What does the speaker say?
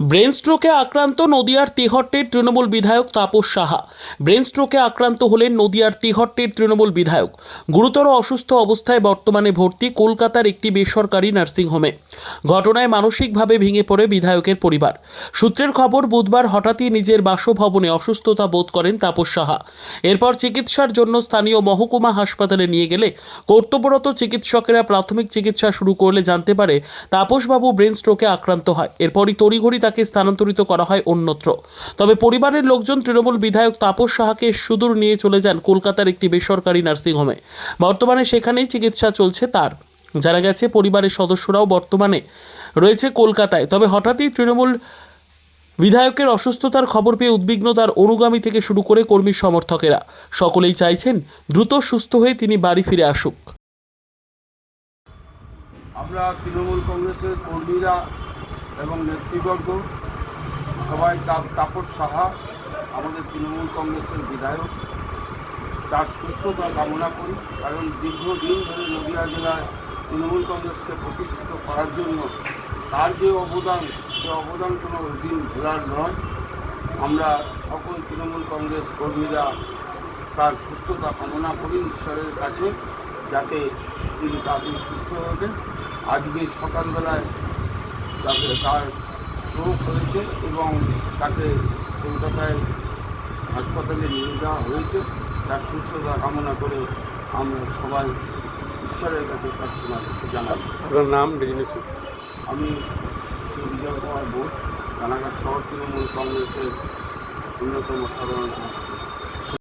Brain স্ট্রোকে আক্রান্ত নদিয়ার তেহট্টের তৃণমূল বিধায়ক তাপস সাহা। ব্রেন স্ট্রোকে আক্রান্ত হলেন নদিয়ার তেহট্টের তৃণমূল বিধায়ক। গুরুতর অসুস্থ অবস্থায় বর্তমানে ভর্তি কলকাতার একটি বেসরকারি নার্সিংহোমে ঘটনায় মানসিকভাবে ভেঙে পড়ে বিধায়কের পরিবার। সূত্রের খবর, বুধবার হঠাৎই নিজের বাসভবনে অসুস্থতা বোধ করেন তাপস সাহা। এরপর চিকিৎসার জন্য স্থানীয় মহকুমা হাসপাতালে নিয়ে গেলে কর্তব্যরত চিকিৎসকেরা প্রাথমিক চিকিৎসা শুরু করলে জানতে পারে, তাপসবাবু ব্রেন স্ট্রোকে আক্রান্ত হয়। এরপরই তড়িঘড়ি তাকে স্থানান্তরিত করা হয় অন্যত্র। তবে পরিবারের লোকজন তৃণমূল বিধায়ক তাপস সাহাকে সুদূর নিয়ে চলে যান কলকাতার একটি বেসরকারি নার্সিংহোমে। বর্তমানে সেখানেই চিকিৎসা চলছে তার। জানা গেছে, পরিবারের সদস্যরাও বর্তমানে রয়েছে কলকাতায়। তবে হঠাৎই তৃণমূল বিধায়কের অসুস্থতার খবর পেয়ে উদ্বিগ্ন তার অনুগামী থেকে শুরু করে কর্মী সমর্থকেরা। সকলেই চাইছেন দ্রুত সুস্থ হয়ে তিনি বাড়ি ফিরে আসুক। আমরা তৃণমূল কংগ্রেসের কর্মীরা এবং নেতৃবর্গ সবাই তাপস সাহা, আমাদের তৃণমূল কংগ্রেসের বিধায়ক। তার সুস্থতা কামনা করি, কারণ দীর্ঘদিন ধরে নদিয়া জেলায় তৃণমূল কংগ্রেসকে প্রতিষ্ঠিত করার জন্য তার যে অবদান, সে অবদান কোনো দিন ভোলার নয়। আমরা সকল তৃণমূল কংগ্রেস কর্মীরা তার সুস্থতা কামনা করি ঈশ্বরের কাছে, যাতে তিনি তাড়াতাড়ি সুস্থ হবেন আজকে সকালবেলায় তাকে তার স্ট্রোক হয়েছে এবং তাকে কলকাতায় হাসপাতালে নিয়ে যাওয়া হয়েছে। তার সুস্থতা কামনা করে আমরা সবাই ঈশ্বরের কাছে প্রার্থনা জানাই। আপনার নাম বিজনেস আমি শ্রী বিজয় কুমার বোস রানাঘাট শহর তৃণমূল কংগ্রেসের অন্যতম সাধারণ সম্পাদক।